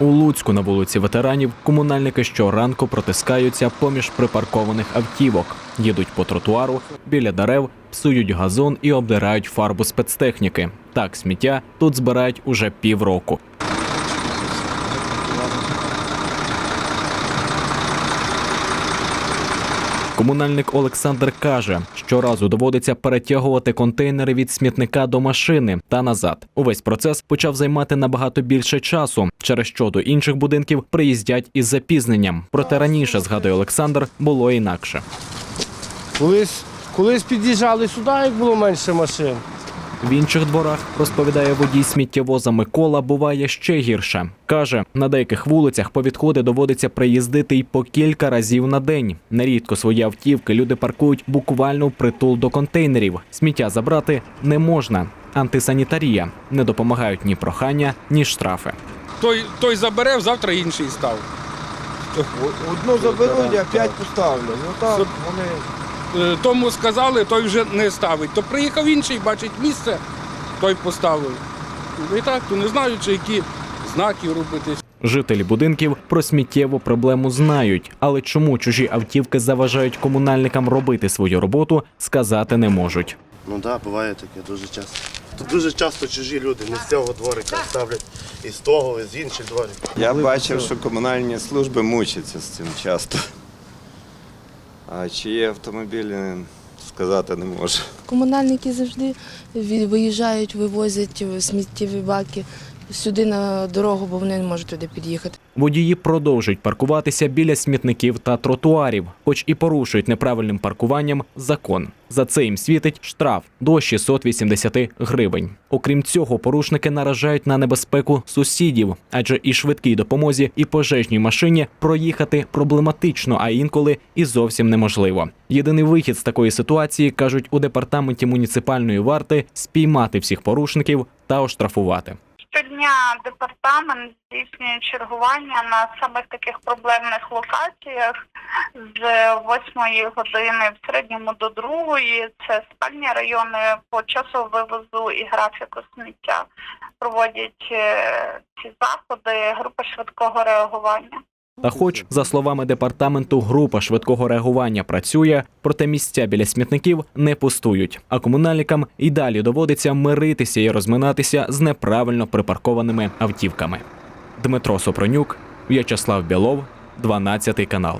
У Луцьку на вулиці ветеранів комунальники щоранку протискаються поміж припаркованих автівок, їдуть по тротуару біля дерев, псують газон і обдирають фарбу спецтехніки. Так сміття тут збирають уже півроку. Комунальник Олександр каже, щоразу доводиться перетягувати контейнери від смітника до машини та назад. Увесь процес почав займати набагато більше часу, через що до інших будинків приїздять із запізненням. Проте раніше, згадує Олександр, було інакше. Колись, колись під'їжджали сюди, як було менше машин. В інших дворах розповідає водій сміттєвоза Микола. Буває ще гірше. каже, на деяких вулицях по відходи доводиться приїздити й по кілька разів на день. Нерідко свої автівки люди паркують буквально впритул до контейнерів. Сміття забрати не можна. Антисанітарія не допомагають ні прохання, ні штрафи. Той, той забере, завтра інший став. Одну заберуть, а п'ять поставлю. Ну так, вони. Е, Тому сказали, той вже не ставить. То приїхав інший, бачить місце, той поставив. Ну, І так, то не знаю, чи які знаки робити. Жителі будинків про сміттєву проблему знають, але чому чужі автівки заважають комунальникам робити свою роботу, сказати не можуть. Ну так, да, буває таке дуже часто. Тут дуже часто чужі люди не з цього дворика ставлять і з того, і з інших двориків. Я бачив, що комунальні служби мучаться з цим часто. А чи є автомобілі, сказати не можу. Комунальники завжди виїжджають, вивозять сміттєві баки сюди на дорогу, бо вони не можуть туди під'їхати. Водії продовжують паркуватися біля смітників та тротуарів, хоч і порушують неправильним паркуванням закон. За це їм світить штраф до 680 гривень. Окрім цього, порушники наражають на небезпеку сусідів, адже і швидкій допомозі, і пожежній машині проїхати проблематично, а інколи і зовсім неможливо. Єдиний вихід з такої ситуації кажуть у департаменті муніципальної варти спіймати всіх порушників та оштрафувати. Щодня департамент здійснює чергування на самих таких проблемних локаціях з 8 години в середньому до 2. Це спальні райони по часу вивозу і графіку сміття. Проводять е, ці заходи групи швидкого реагування. Та, хоч, за словами департаменту, група швидкого реагування працює, проте місця біля смітників не пустують. А комунальникам і далі доводиться миритися і розминатися з неправильно припаркованими автівками. Дмитро Сопронюк, В'ячеслав Білов, 12 канал.